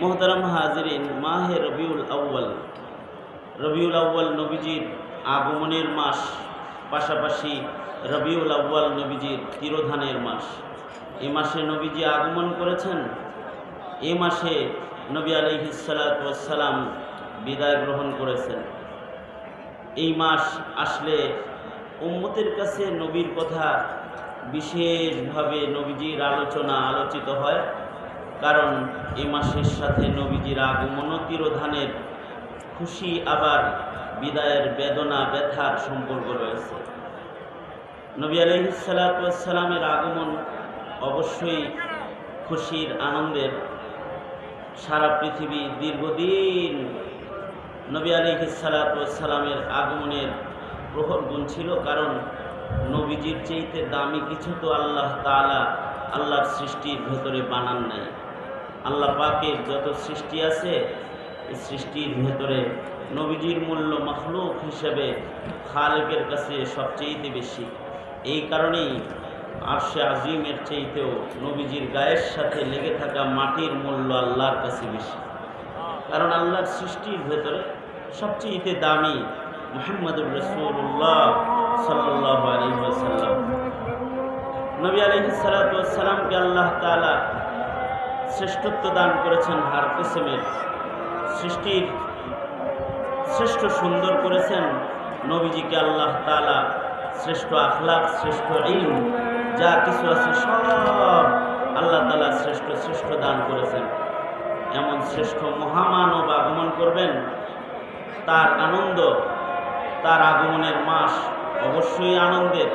মোহতারাম হাজরিন, মাহে রবিউল আউ্বাল রবিউল আউ্বাল নবীজির আগমনের মাস, পাশাপাশি রবিউল আউ্বাল নবীজির তিরোধানের মাস। এ মাসে নবীজি আগমন করেছেন। এ মাসে নবী আলহিসাল্লাম বিদায় গ্রহণ করেছেন। এই মাস আসলে উম্মতের কাছে নবীর কথা বিশেষভাবে নবীজির আলোচনা আলোচিত হয়। কারণ এ মাসের সাথে নবীজির আগমন তিরোধানের খুশি আবার বিদায়ের বেদনা, ব্যথার সম্পর্ক রয়েছে। নবী আলহিসাল্লামের আগমন অবশ্যই খুশির আনন্দের সারা পৃথিবী দীর্ঘদিন নবী আলিহিসালামের আগমনের প্রহর গুণ ছিল কারণ নবীজির চেয়েতে দামি কিছু তো আল্লাহ তালা আল্লাহর সৃষ্টির ভেতরে বানান নাই। আল্লাহ পাকের যত সৃষ্টি আছে, এই সৃষ্টির ভেতরে নবীজির মূল্য মখলুক হিসেবে খালেকের কাছে সবচেয়েতে বেশি। এই কারণেই আরশে আজিমের চাইতেও নবীজির গায়ের সাথে লেগে থাকা মাটির মূল্য আল্লাহর কাছে বেশি। কারণ আল্লাহর সৃষ্টির ভেতরে সবচেয়ে দামি মোহাম্মদুর রসুল্লাহ সাল্লাহ আলী সাল্লাম নবী আলহি সালাতামকে আল্লাহ তালা শ্রেষ্ঠত্ব দান করেছেন হার কিসেমের সৃষ্টির শ্রেষ্ঠ সুন্দর করেছেন নবীজিকে আল্লাহ তালা শ্রেষ্ঠ আখলাক শ্রেষ্ঠ ইল যা কিছু আছে সব আল্লাহ তালা শ্রেষ্ঠ শ্রেষ্ঠ দান করেছেন। এমন শ্রেষ্ঠ মহামানব আগমন করবেন, তার আনন্দ, তার আগমনের মাস অবশ্যই আনন্দের।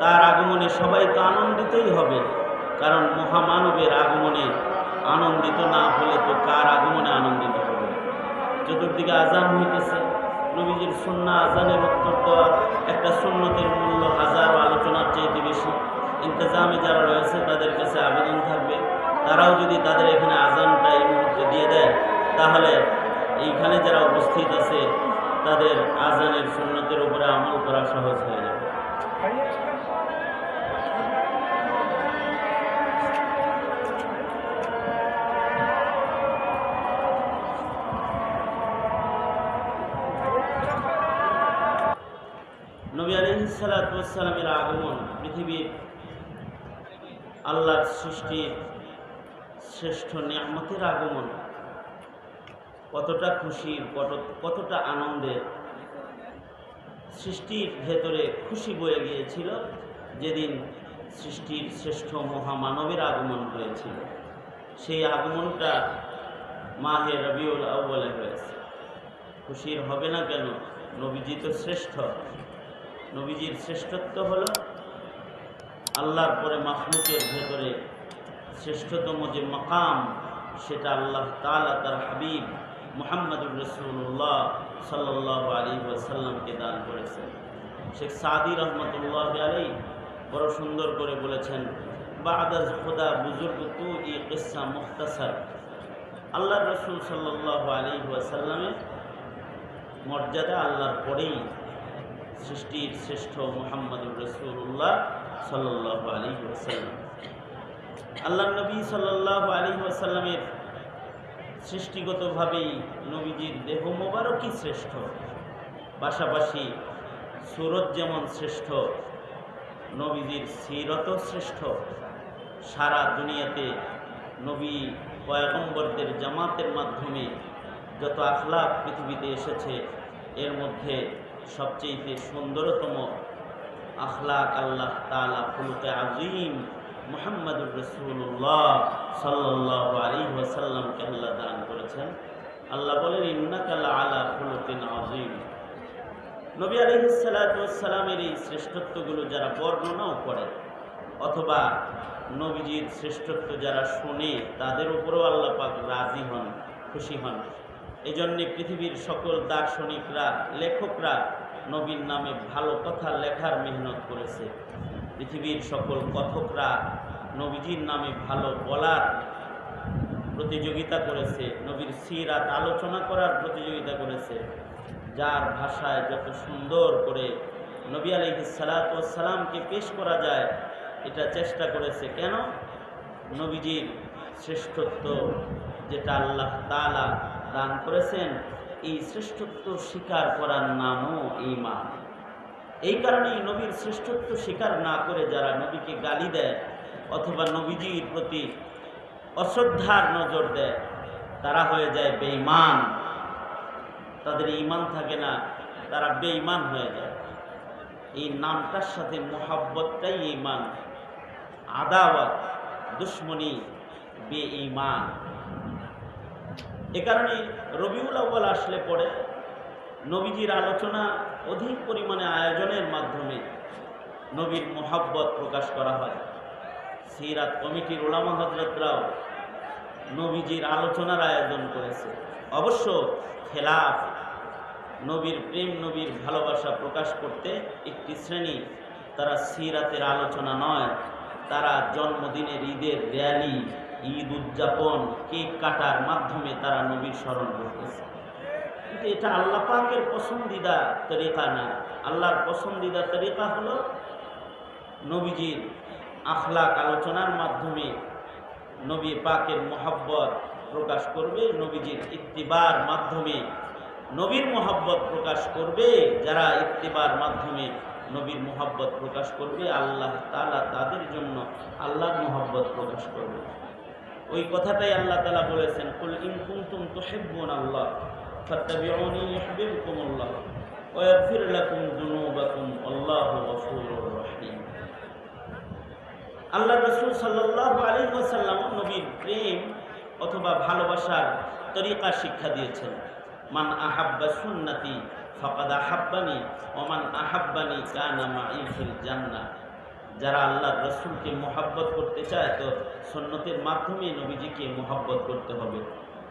তার আগমনে সবাই তো আনন্দিতই হবে, কারণ মহামানবের আগমনে আনন্দিত না হলে তো কার আগমনে আনন্দিত হবে? চতুর্দিকে আজান হইতেছে। নবীজির সুন্না আজানের উত্তর দেওয়া একটা সুন্নতের মূল্য হাজারো আলোচনার চাইতে বেশি। ইন্তজামে যারা রয়েছে, তাদের কাছে আবেদন থাকবে। তারাও যদি তাদের এখানে আজানটা এই মুহূর্তে দিয়ে দেয়, তাহলে এইখানে যারা উপস্থিত আছে, তাদের আজানের সুন্নতের উপরে আমল করা সহজ হয়ে যাবে। আলহিসালামের আগমন, পৃথিবীর আল্লাহর সৃষ্টির শ্রেষ্ঠ নিয়ামতের আগমন। কতটা কত, কতটা আনন্দের সৃষ্টির ভেতরে খুশি বয়ে গিয়েছিল যেদিন সৃষ্টির শ্রেষ্ঠ মহামানবের আগমন হয়েছিল। সেই আগমনটা মাহে রবিউল আউ্বলে হয়েছে। খুশির হবে না কেন? নবীজি তো শ্রেষ্ঠ। নবীজির শ্রেষ্ঠত্ব হলো আল্লাহর পরে মাহমুকের ভেতরে শ্রেষ্ঠতম যে মকাম, সেটা আল্লাহ তালা তার হাবিব মোহাম্মদুর রসুল্লাহ সাল্লাহ আলী ওয়াসাল্লামকে দান করেছেন। শেখ সাদি রহমতুল্লাহ আলী বড় সুন্দর করে বলেছেন বাদাজ খোদা বুজুর্গ তু ই কিসা মুখতাসার। আল্লাহ রসুল সাল্লাহ আলী ওয়াসাল্লামের মর্যাদা আল্লাহর পরেই সৃষ্টির শ্রেষ্ঠ মোহাম্মদুর রসুল্লাহ সাল্লাহ আলী ওয়াসাল্লাম। আল্লাহ নবী সাল্লাহ আলী ওয়াসাল্লামের সৃষ্টিগতভাবেই নবীজির দেহ মোবারকই শ্রেষ্ঠ। পাশাপাশি সুরত যেমন শ্রেষ্ঠ, নবীজির সিরত শ্রেষ্ঠ। সারা দুনিয়াতে নবী পয়গম্বরদের জামাতের মাধ্যমে যত আখলাক পৃথিবীতে এসেছে, এর মধ্যে সবচেয়ে সুন্দরতম আখলাক আল্লাহ তালা ফুলকে আজিম মোহাম্মদুর রসুল্লাহ সাল্লাহ আলী ওয়াসাল্লামকে আল্লাহ দান করেছেন। আল্লাহ বলেন ইন্নাকাল্লা আলা ফুলকিন আজিম নবী আলহিসাল্লামের এই শ্রেষ্ঠত্বগুলো যারা বর্ণনাও করে, অথবা নবীজির শ্রেষ্ঠত্ব যারা শোনে, তাদের উপরেও আল্লাহ পাক রাজি হন, খুশি হন। এই জন্যে পৃথিবীর সকল দার্শনিকরা, লেখকরা নবীর নামে ভালো কথা লেখার মেহনত করেছে। পৃথিবীর সকল কথকরা নবীজির নামে ভালো বলার প্রতিযোগিতা করেছে, নবীর সিরাত আলোচনা করার প্রতিযোগিতা করেছে। যার ভাষায় যত সুন্দর করে নবী আলহি সালাতামকে পেশ করা যায়, এটা চেষ্টা করেছে। কেন? নবীজির শ্রেষ্ঠত্ব যেটা আল্লাহ তাআলা দান করেছেন এই শ্রেষ্ঠত্ব স্বীকার করার নামও ঈমান। এই কারণেই নবীর শ্রেষ্ঠত্ব স্বীকার না করে যারা নবীকে গালি দেয় অথবা নবীজির প্রতি অশ্রদ্ধার নজর দেয়, তারা হয়ে যায় বেঈমান। তাদের ঈমান থাকে না, তারা বেঈমান হয়ে যায়। এই নামটার সাথে মোহাব্বতটাই ঈমান। আদাওয়াত, দুশ্মনী, বেঈমান। এ কারণে রবিউল আউ্বাল আসলে পরে নবীজির আলোচনা অধিক পরিমাণে আয়োজনের মাধ্যমে নবীর মোহাব্বত প্রকাশ করা হয়। সিরাত কমিটির ওলামা হজরতরাও নবীজির আলোচনার আয়োজন করেছে। অবশ্য খেলাফ নবীর প্রেম, নবীর ভালোবাসা প্রকাশ করতে একটি শ্রেণি তারা সিরাতের আলোচনা নয়, তারা জন্মদিনের ঈদের র্যালি ঈদ উদযাপন, কেক কাটার মাধ্যমে তারা নবীর স্মরণ করতেছে। কিন্তু এটা আল্লাহ পাকের পছন্দিদা তরিকা না। আল্লাহর পছন্দিদা তরিকা হলো নবীজির আখলাক আলোচনার মাধ্যমে নবী পাকের মোহাব্বত প্রকাশ করবে, নবীজির ইত্তিবার মাধ্যমে নবীর মোহাব্বত প্রকাশ করবে, যারা ইত্তিবার মাধ্যমে নবীর মোহাব্বত প্রকাশ করবে, আল্লাহ তালা তাদের জন্য আল্লাহর মোহাব্বত প্রকাশ করবে। ওই কথাটাই আল্লাহ তালা বলেছেন, কুল ইন কুনতুম তুহিব্বুন আল্লাহ আল্লাহু নবীর প্রেম অথবা ভালোবাসার তরিকা শিক্ষা দিয়েছেন। মান আহাব্বা সুন্নতি ফাকাদ আহাব্বানি ওমান আহাব্বানি কানা মাই ফিল জান্নাহ। যারা আল্লাহর রসুলকে মোহাব্বত করতে চায়, তো সন্ন্যতের মাধ্যমে নবীজিকে মোহাব্বত করতে হবে।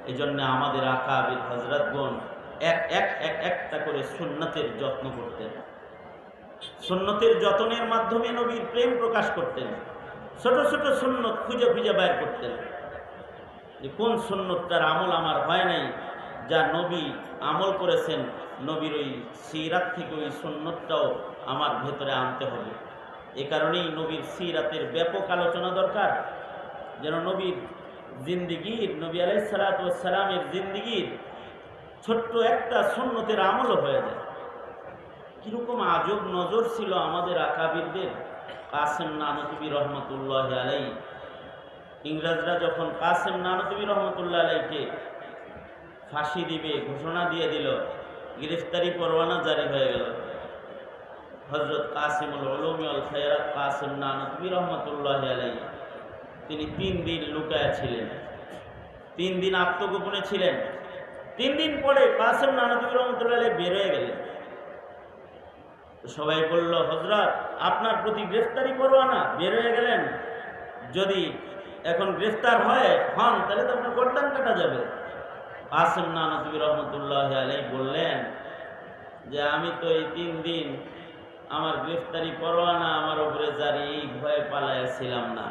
এই জন্য আমাদের আকা আবির হজরতগণ এক এক এক, একটা করে সুন্নতের যত্ন করতেন। সুন্নতের যতনের মাধ্যমে নবীর প্রেম প্রকাশ করতেন। ছোট ছোট সুন্নত খুঁজে খুঁজে বাইর করতেন। যে কোন সুন্নতটার আমল আমার হয় নাই, যা নবী আমল করেছেন, নবীর ওই সিরাত থেকে ওই সুন্নতটাও আমার ভেতরে আনতে হবে। এ কারণেই নবীর সিরাতের ব্যাপক আলোচনা দরকার। যেন নবীর জিন্দিগির, নবী আলাইসালামের জিন্দিগির ছোট্ট একটা সুন্নতের আমলও হয়ে যায়। কীরকম আজব নজর ছিল আমাদের আকাবিরদের। কাসেম নানতবী রহমতুল্লাহ আলাই ইংরেজরা যখন কাসেম নানতবী রহমতুল্লাহ আলাইকে ফাঁসি দিবে, ঘোষণা দিয়ে দিল, গ্রেফতারি পরোয়ানা জারি হয়ে গেল। হজরত কাসিমুল উলুমিউল খৈরাত কাসিম নানতবী রহমতুল্লাহ আলাই তিনি তিন দিন লুকায় ছিলেন। তিন দিন আত্মগোপনে ছিলেন। তিন দিন পরে কাসিম নানতবী রহমতুল্লাহ আলাই বের হয়ে গেলেন। সবাই বলল, হজরত, আপনার প্রতি গ্রেফতারি বের হয়ে গেলেন। যদি এখন গ্রেফতার হয়, হন, তাহলে তো আপনার গর্দান কাটা যাবে। কাসিম নানতবী রহমতুল্লাহ আলাই বললেন যে, আমি তো এই তিন দিন আমার গ্রেফতারি পরোয়ানা আমার উপরে জারি এই ভয়ে পালাইয়াছিলাম না।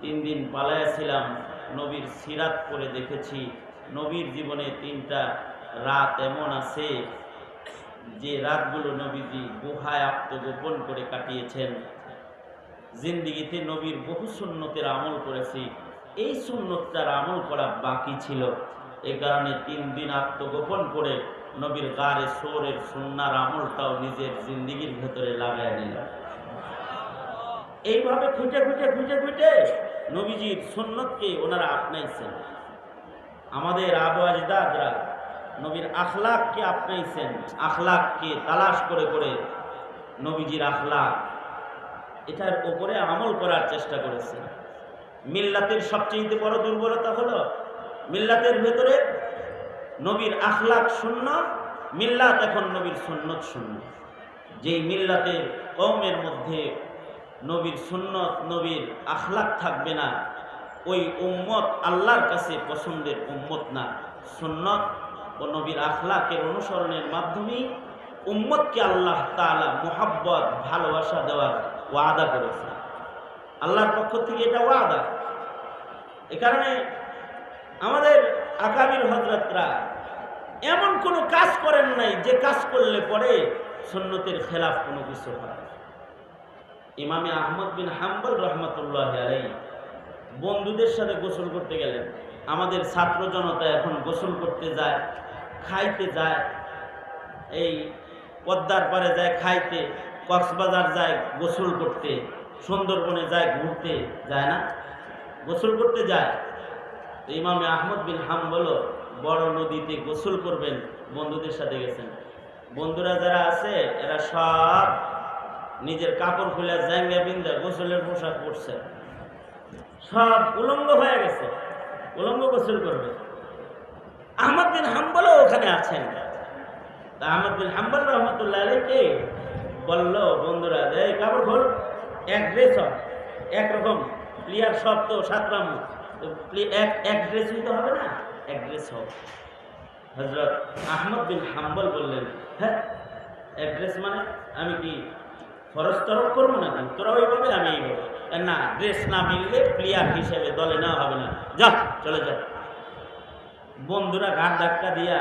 তিন দিন পালাইয়াছিলাম, নবীর সিরাত করে দেখেছি। নবীর জীবনে তিনটা রাত এমন আছে যে রাতগুলো নবীজি গুহায় আত্মগোপন করে কাটিয়েছেন। জিন্দিগিতে নবীর বহু সুন্নতের আমল করেছি। এই সুন্নতটার আমল করা বাকি ছিল। এই কারণে তিন দিন আত্মগোপন করে নবীর গারে সোরের সুন্নার আমলটাও নিজের জিন্দিগির ভেতরে লাগাই নিল। এইভাবে খুঁটে খুঁটে খুঁটে খুঁটে নবীজির সুন্নতকে ওনারা আপনাইছেন। আমাদের আবু আজদাদরা নবীর আখলাককে আপনাইছেন। আখলাককে তালাশ করে করে নবীজির আখলাক, এটার উপরে আমল করার চেষ্টা করেছে মিল্লাতের সবচেয়ে বড় দুর্বলতা হলো, মিল্লাতের ভেতরে নবীর আখলাক শূন্য, মিল্লাত এখন নবীর সুন্নত শূন্য। যেই মিল্লাতের কৌমের মধ্যে নবীর সুন্নত, নবীর আখলাক থাকবে না, ওই উম্মত আল্লাহর কাছে পছন্দের উম্মত না। সুন্নত ও নবীর আখলাকের অনুসরণের মাধ্যমেই উম্মতকে আল্লাহ তালা মোহাব্বত, ভালোবাসা দেওয়ার ওয়াদা করেছে। আল্লাহর পক্ষ থেকে এটা ওয়াদা। এ কারণে আমাদের আকাবির হজরতরা এমন কোনো কাজ করেন নাই যে কাজ করলে পরে সন্ন্যতের খেলাফ কোনো কিছু হয় ইমামে আহমদ বিন হাম্বল রহমতুল্লাহ আলাই বন্ধুদের সাথে গোসল করতে গেলেন। আমাদের ছাত্র জনতা এখন গোসল করতে যায়, খাইতে যায়, এই পদ্মার পারে যায় খাইতে, কক্সবাজার যায় গোসল করতে, সুন্দরবনে যায় ঘুরতে, যায় না? গোসল করতে যায়। ইমামে আহমদ বিন হাম্বল বড় নদীতে গোসল করবেন, বন্ধুদের সাথে গেছেন। বন্ধুরা যারা আছে, এরা সব নিজের কাপড় খুলে জাঙ্গা বিন্দা গোসলের পোশাক পরছে। সব উলঙ্গ হয়ে গেছে, উলঙ্গ গোসল করবে। আহমদ বিন হাম্বলও ওখানে আছেন। তা আহমদ বিন হাম্বল রহমতুল্লাহ আলীকে বলল, বন্ধুরা যে এই কাপড় খোল, এক ড্রেস একরকম প্লেয়ার সব তো সাতরাম তো প্লে- এক এক হবে না? এক ড্রেস হোক হজরত আহমদ বিন হাম্বল বললেন হ্যাঁ এক ড্রেস মানে আমি কি ফরজ তরফ করব না তোরা ওইভাবে আমি এইভাবে। না ড্রেস না মিললে প্লেয়ার হিসেবে দলে নেওয়া হবে না। যা, চলে যা। বন্ধুরা ঘাট ধাক্কা দিয়া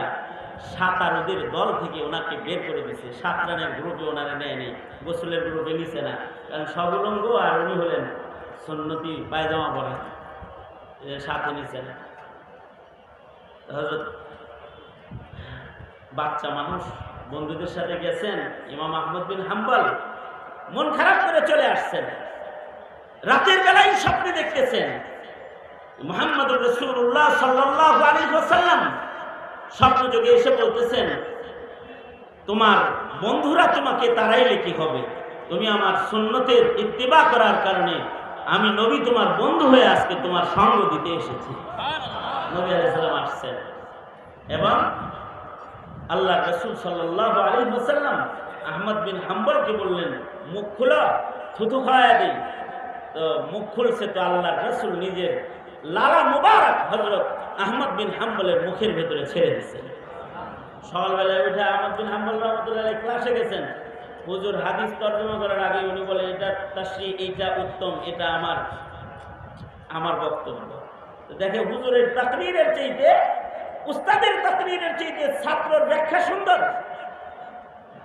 সাঁতারুদের দল থেকে ওনাকে বের করে দিছে। সাত রানের গ্রুপে ওনারা নেয় নেই। গোসলের গ্রুপে নিছে না। কারণ সব উলঙ্গ আর উনি হলেন সন্নতি পায়জামা পরা। সাথে নিছে না হজরত বাচ্চা মানুষ, বন্ধুদের সাথে গেছেন, ইমাম আহমদ বিন হাম্বাল, মন খারাপ করে চলে আসছেন। রাতের বেলায় স্বপ্নে দেখতেছেন মোহাম্মদ রসুল্লাহ সাল্লাহ আলী সাল্লাম স্বপ্ন যোগে এসে বলতেছেন, তোমার বন্ধুরা তোমাকে তারাইলে কি হবে। তুমি আমার সুন্নতের ইত্তেবা করার কারণে আমি নবী তোমার বন্ধু হয়ে আজকে তোমার সঙ্গ দিতে এসেছি। নবী আলাইসাল্লাম আসছেন। এবং আল্লাহ রসুল সাল্লাহ আলী সাল্লাম আহমদ বিন হাম্বলকে বললেন, মুখ খুলো থুতু খাওয়া দিই তো মুখ খুলছে তো আল্লাহ রসুল নিজের লালা মুবারক হজরত আহমদ বিন হাম্বলের মুখের ভেতরে ছেড়ে দিচ্ছেন সকালবেলায় উঠে আহমদ বিন হাম্বল রহমতুল্লাহ ক্লাসে গেছেন। হুজুর হাদিস তর্জমা করার আগে উনি বলে এটা তাশ্রী এইটা উত্তম, এটা আমার আমার বক্তব্য। দেখে হুজুরের তাকরিরের চাইতে, উস্তাদের তাকরিরের চাইতে ছাত্রর ব্যাখ্যা সুন্দর।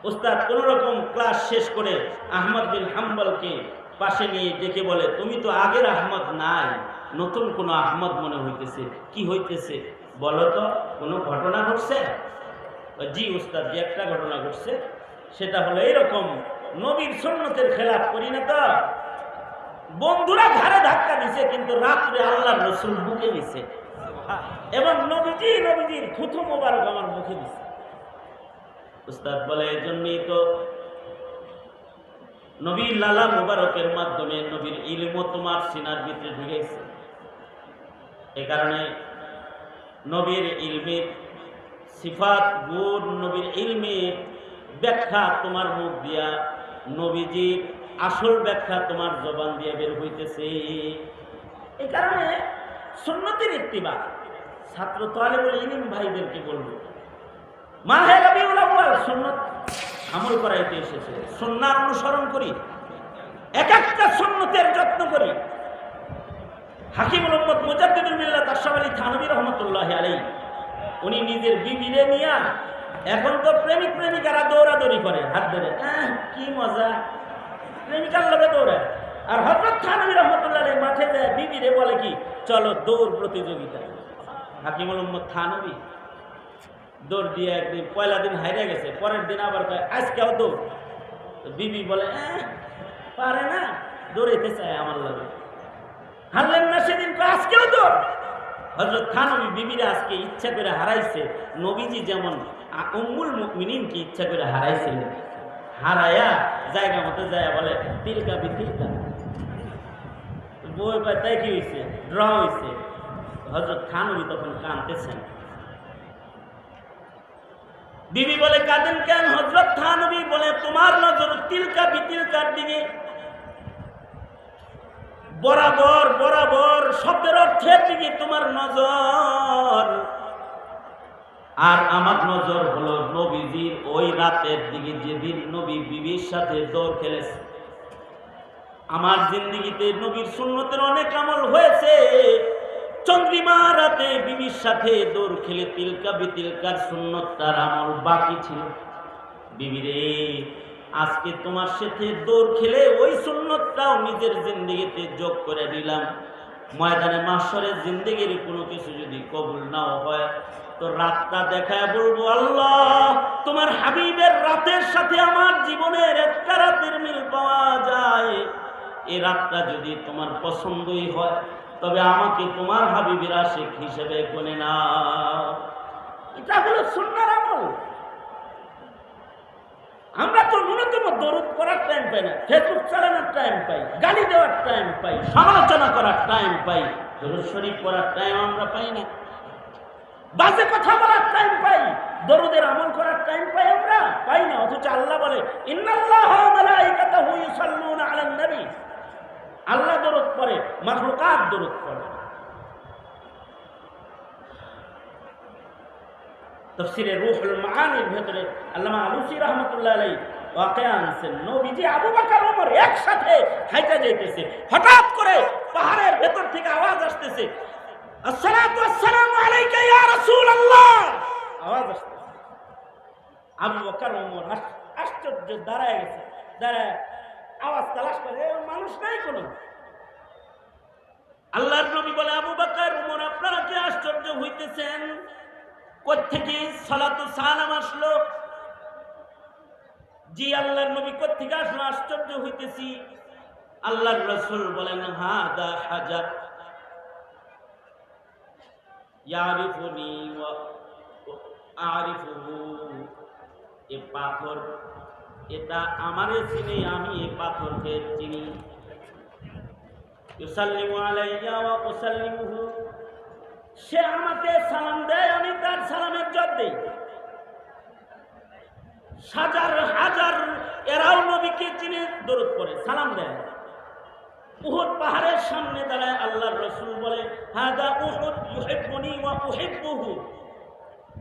উস্তাদ কোন রকম ক্লাস শেষ করে আহমদ বিন হাম্বলকে পাশে নিয়ে ডেকে বলে, তুমি তো আগের আহমদ নাই, নতুন কোনো আহমদ মনে হইতেছে। কি হইতেছে? বলো তো, কোনো ঘটনা ঘটছে? জি, উস্তাদ, যে একটা ঘটনা ঘটছে। সেটা হলো এরকম নবীর সন্ন্যতের খেলাফ করি না তো। বন্ধুরা ঘাড়ে ধাক্কা দিছে, কিন্তু রাত্রে আল্লাহ রসুল বুকে দিছে এবং নবীজি, নবীজির থুথু মোবারক আমার মুখে দিছে। উস্তাদ বলে, এই জন্যই তো নবীর লালা মোবারকের মাধ্যমে নবীর ইলমও তোমার সিনার ভিতরে ঢুকেছে এ কারণে নবীর ইলমের সিফাত, গুণ, নবীর ইলমের ব্যাখ্যা তোমার মুখ দিয়া নবীজির আসল ব্যাখ্যা তোমার জবান দিয়ে বের হইতেছে। এই কারণে সুন্নতির ইত্তিবা ছাত্র তালেবুল ইলিম ভাইদেরকে বলব, মাহে আউয়াল সুন্নত আমল করাইতে এসেছে। সুন্নাহ অনুসরণ করি, এক একটা সুন্নতের যত্ন করি। হাকিমুল উম্মত মুজাদ্দিদুল মিল্লাত আশরাফ আলী থানভী রহমতুল্লাহ আলাইহি, উনি নিজের বিবিরে নিয়া এখন তো প্রেমিক প্রেমিকারা দৌড়াদৌড়ি করে হাত ধরে কি মজা। প্রেমিকার লগে দৌড়ায়। আর হজরত থানভী রহমতুল্লাহ মাঠে যায় বিবিরে বলে কি চলো দৌড় প্রতিযোগিতা হাকিমুল উম্মত থানভী দৌড় দিয়ে একদিন পয়লা দিন হাইরে গেছে পরের দিন আবার কয় আজকেও দৌড়। বিবি বলে "আহ, পারে না দৌড়াইতে চায় আমার লাগে। হারলেন না সেদিন আজকেও দৌড়। হজরত খানবী বিবিরা আজকে ইচ্ছা করে হারাইছে। নবীজি যেমন উম্মুল মুমিনিনকে ইচ্ছা করে হারাইছিলেন। হারায়া জায়গা মতো যায় বলে, তিলকা বি তিলকা। বই কয় তাই কি হয়েছে ড্র হয়েছে হজরত খানবী তখন কানতেছেন বিবি বলে, কাঁদেন কেন? হজরত থানবী বলে, তোমার নজর তিলকা বিতিলকার দিকে বরাবর বরাবর শব্দের অর্থের দিকে তোমার নজর। আর আমার নজর হলো নবীজির ওই রাতের দিকে যেদিন নবী বিবির সাথে দৌড় খেলেছে। আমার জিন্দিগিতে নবীর শূন্যতের অনেক আমল হয়েছে। চন্দ্রিমা রাতে বিবির সাথে দৌড় খেলে তিলকা বিতিলকার সুন্নত তার আমল বাকি ছিল। বিবিরে আজকে তোমার সাথে দৌড় খেলে ওই সুন্নতটাও নিজের জিন্দিগিতে যোগ করে দিলাম। ময়দানে মাসরের জিন্দগির কোনো কিছু যদি কবুল নাও হয়, তো রাতটা দেখায় বলব, আল্লাহ, তোমার হাবিবের রাতের সাথে আমার জীবনের একটা রাতের মিল পাওয়া যায়। এই রাতটা যদি তোমার পছন্দই হয়, তবে আমাকে তোমার হাবিবের আশেখ হিসেবে গনে না এটা হলো সুন্নার আমল। আমরা তো ন্যূনতম দরুদ করার টাইম পাই না, ফেসবুক চালানোর টাইম পাই, গালি দেওয়ার টাইম পাই, সমালোচনা করার টাইম পাই, দরুদ শরীফ করার টাইম আমরা পাই না। বাজে কথা বলার টাইম পাই, দরুদের আমল করার টাইম পাই আমরা, পাই না, অথচ আল্লাহ বলে আল্লাহ দরুদ পড়ে, মাখলুকাত দরুদ পড়ে। তফসিরে রুহুল মাআনির ভেতরে আল্লামা আলুসি রহমতুল্লাহ আলাই করে ভেতর আওয়াজ আসতেছে। আওয়াজ আবু আশ্চর্য দাঁড়ায় আওয়াজ মানুষ নাই কোনো? আল্লাহর নবী বলে, আবু বকর ওমর, আপনারা কি আশ্চর্য হইতেছেন? কোথেকে সালাতু সালাম আসলো? জি, আল্লাহর নবী কোথেকে আসলো? আশ্চর্য হইতেছি। আল্লাহর রসুল বলেন, হাদা হাজার ইয়ারিফুনি ওয়া আরিফুহু। এ পাথর, এটা আমারে চিনি, আমি এ পাথরকে চিনি। ইউসাল্লিমু আলাইয়া ওয়া উসাল্লিমুহু। সে আমাকে সালাম দেয়, আমি তার সালামের জব দেই। হাজার হাজার এরাও নবীকে চিনে, দরদ করে সালাম দেয়। উহুদ পাহাড়ের সামনে দাঁড়ায় আল্লাহর রসুল বলে হাদা উহুদ ইউহিব্বুনি ওয়া উহিব্বুহু।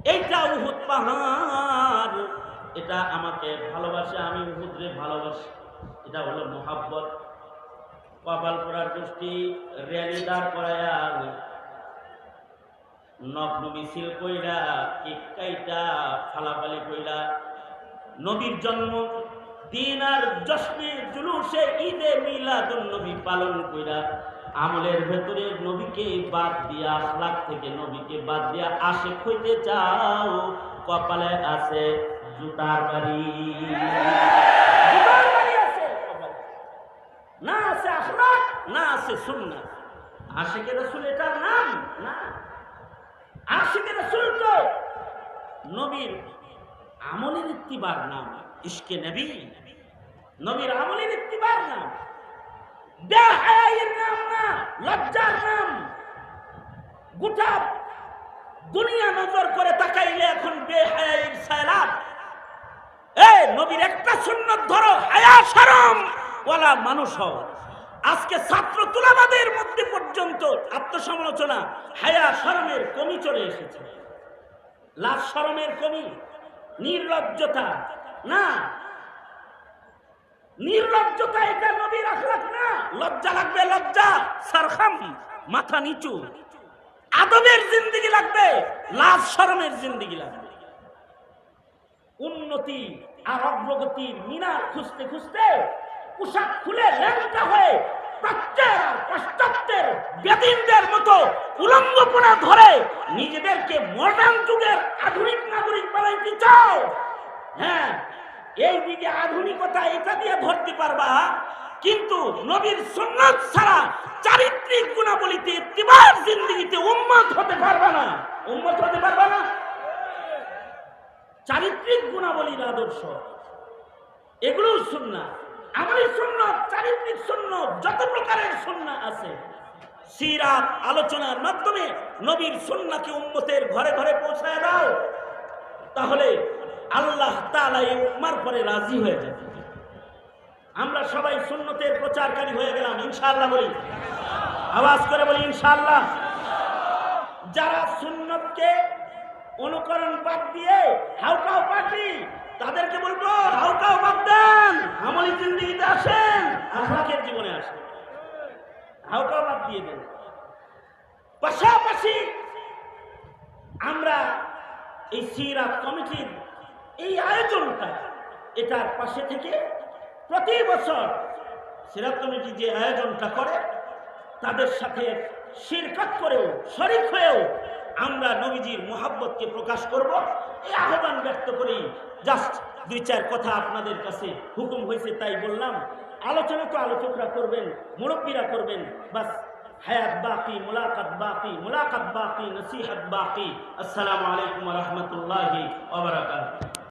এইটা উহুদ পাহাড়। এটা আমাকে ভালোবাসে, আমি উহুদরে ভালোবাসি। এটা হলো মোহাব্বত। কপাল করার গোষ্ঠী, র্যালি দাঁড় করায়া। নগ্ন মিছিল কইরা, কেক কাইটা, ফালাফালি কইরা, নবীর জন্ম, দিন আর জশ্নে জুলুসে ঈদে মিলাদুন নবী পালন কইরা, আমলের ভেতরে নবীকে বাদ দিয়া আখলাক থেকে নবীকে বাদ দিয়া আসে হইতে চাও, কপালে আছে জুতার বাড়ি। না আছে আখলাক না আছে সুন্নাত। আশেকে রসুল এটার নাম? না। আশিকে রসুল তো নবীর আমলের ইত্তিবার নাম, ইশকে নবী। নবীর আমলের ইত্তিবার নাম। বেহায়ের নাম না, লজ্জার নাম। গোটা দুনিয়া নজর করে তাকাইলে এখন বেহায়ের সায়লাব এ নবীর একটা সুন্নত ধরো, হায়া শরম। ওয়ালা মানুষ হও। আজকে ছাত্র তুলাবাদের মধ্যে পর্যন্ত আত্মসমালোচনা হায়া শরমের কমি চলে এসেছে। লাশ শরমের কমি, নির্লজ্জতা, না। নির্লজ্জতা এটা নবীর আখলাক না। লজ্জা লাগবে, লজ্জা। সারখাম, মাথা নিচু। আদবের জিন্দিগি লাগবে, লাশ শরমের জিন্দিগি লাগবে। উন্নতি আর অগ্রগতির মিনার খুঁজতে খুঁজতে পোশাক খুলে ল্যাংটা হয়ে বেদিনদের মতো ধরে নিজেদেরকে যুগের আধুনিক নাগরিক বানাইতে হ্যাঁ আধুনিকতা এটা দিয়ে পারবা, কিন্তু নবীর সুন্নাত ছাড়া চারিত্রিক গুণাবলীতে তিবার জিন্দগিতে উম্মত হতে পারবা না। উম্মত হতে পারবা না? চারিত্রিক গুণাবলীর আদর্শ এগুলো শূন্য আমাদের শূন্য চারিত্রিক শূন্য যত প্রকারের শূন্য আছে। সিরাত আলোচনার মাধ্যমে নবীর সুন্নাকে উম্মতের ঘরে ঘরে পৌঁছায় দাও, তাহলে আল্লাহ তাআলা এই উম্মার পরে রাজি হয়ে যাবে। আমরা সবাই সুন্নতের প্রচারকারী হয়ে গেলাম, ইনশাআল্লাহ বলি। আওয়াজ করে বলি, ইনশাআল্লাহ। যারা সুন্নতকে অনুকরণ বাদ দিয়ে হাউকাও পার্টি তাদেরকে বলব হাউকাও বাদ দেন, আমলি জিন্দিগিতে আসেন, আখলাকের জীবনে আসেন। হাউকাও বাদ দিয়ে দেন। পাশাপাশি আমরা এই সিরাত কমিটির এই আয়োজনটা এটার পাশে থেকে প্রতি বছর সিরাত কমিটি যে আয়োজনটা করে, তাদের সাথে শিরকত করেও, শরিক হয়েও আমরা নবীজির মোহাব্বতকে প্রকাশ করব। এই আহ্বান ব্যক্ত করেই জাস্ট দুই চার কথা আপনাদের কাছে হুকুম হয়েছে তাই বললাম। আলোচনা তো আলোচকরা করবেন, মুরব্বীরা করবেন। বাস, হায়াত বাকি, মোলাকাত বাকি, মুলাকাত বাকি, নসিহাত বাকি। আসসালামু আলাইকুম রহমতুল্লাহি